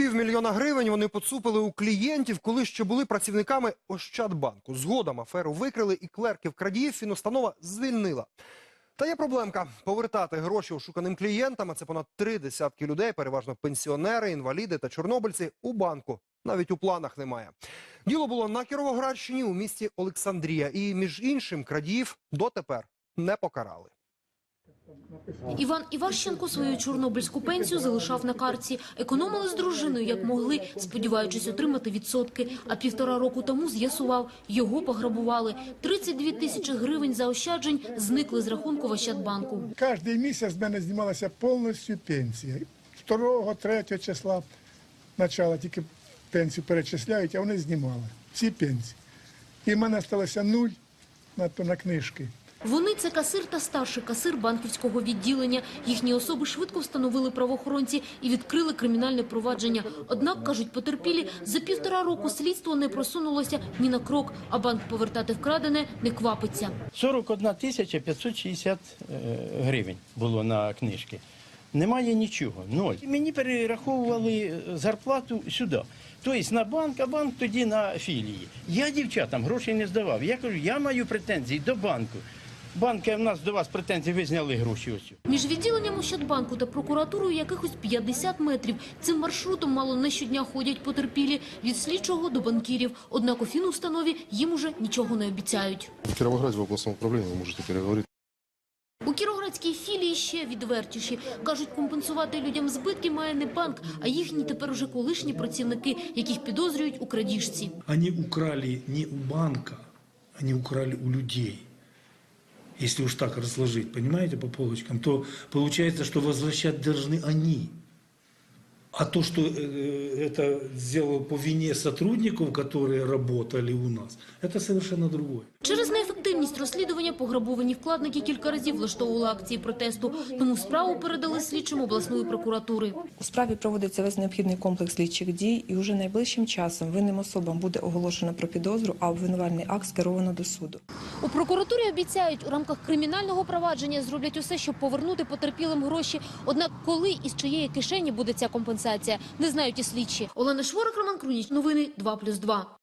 Півмільйона гривень вони поцупили у клієнтів, коли ще були працівниками Ощадбанку. Згодом аферу викрили і клерків крадіїв фінустанова звільнила. Та є проблемка – повертати гроші ошуканим клієнтам, а це понад три десятки людей, переважно пенсіонери, інваліди та чорнобильці, у банку. Навіть у планах немає. Діло було на Кіровоградщині у місті Олександрія. І, між іншим, крадіїв дотепер не покарали. Іван Іващенко свою чорнобильську пенсію залишав на картці. Економили з дружиною, як могли, сподіваючись отримати відсотки. А півтора року тому з'ясував, його пограбували. 32 тисячі гривень заощаджень зникли з рахунку в Ощадбанку. Кожний місяць з мене знімалася повністю пенсія. 2 3 числа почала тільки пенсію перечисляють, а вони знімали. Всі пенсії. І в мене сталося нуль на, на книжки. Вони – це касир та старший касир банківського відділення. Їхні особи швидко встановили правоохоронці і відкрили кримінальне провадження. Однак, кажуть потерпілі, за півтора року слідство не просунулося ні на крок, а банк повертати вкрадене не квапиться. 41 тисяча 560 е, гривень було на книжки. Немає нічого, ноль. Мені перераховували е, зарплату сюди. Тобто на банк, а банк тоді на філії. Я дівчатам грошей не здавав. Я кажу, я маю претензії до банку. Банки, в нас до вас претензії, ви зняли гроші ось. Між відділенням Ощадбанку та прокуратурою якихось 50 метрів. Цим маршрутом мало не щодня ходять потерпілі від слідчого до банкірів. Однак у фінустанові їм уже нічого не обіцяють. В Кировограде в областном управлении вы можете переговорить. У Кіровоградській філії ще відвертіші. Кажуть, компенсувати людям збитки має не банк, а їхні тепер уже колишні працівники, яких підозрюють у крадіжці. Они украли не у банка, они украли у людей Если уж так разложить, понимаете, по полочкам, то получается, что возвращать должны они. А то, что э, это сделал по вине сотрудников, которые работали у нас, это совершенно другое. Через неефективність розслідування пограбовані вкладники кілька разів влаштовували акції протесту. Тому справу передали слідчим обласної прокуратури. У справі проводиться весь необхідний комплекс слідчих дій, і уже найближчим часом винним особам буде оголошено про підозру, а обвинувальний акт скеровано до суду. У прокуратурі обіцяють, у рамках кримінального провадження зроблять усе, щоб повернути потерпілим гроші. Однак, коли і з чиєї кишені буде ця компенсація, не знають і слідчі. Олена Шворок, Роман Круніч. Новини 2+,2.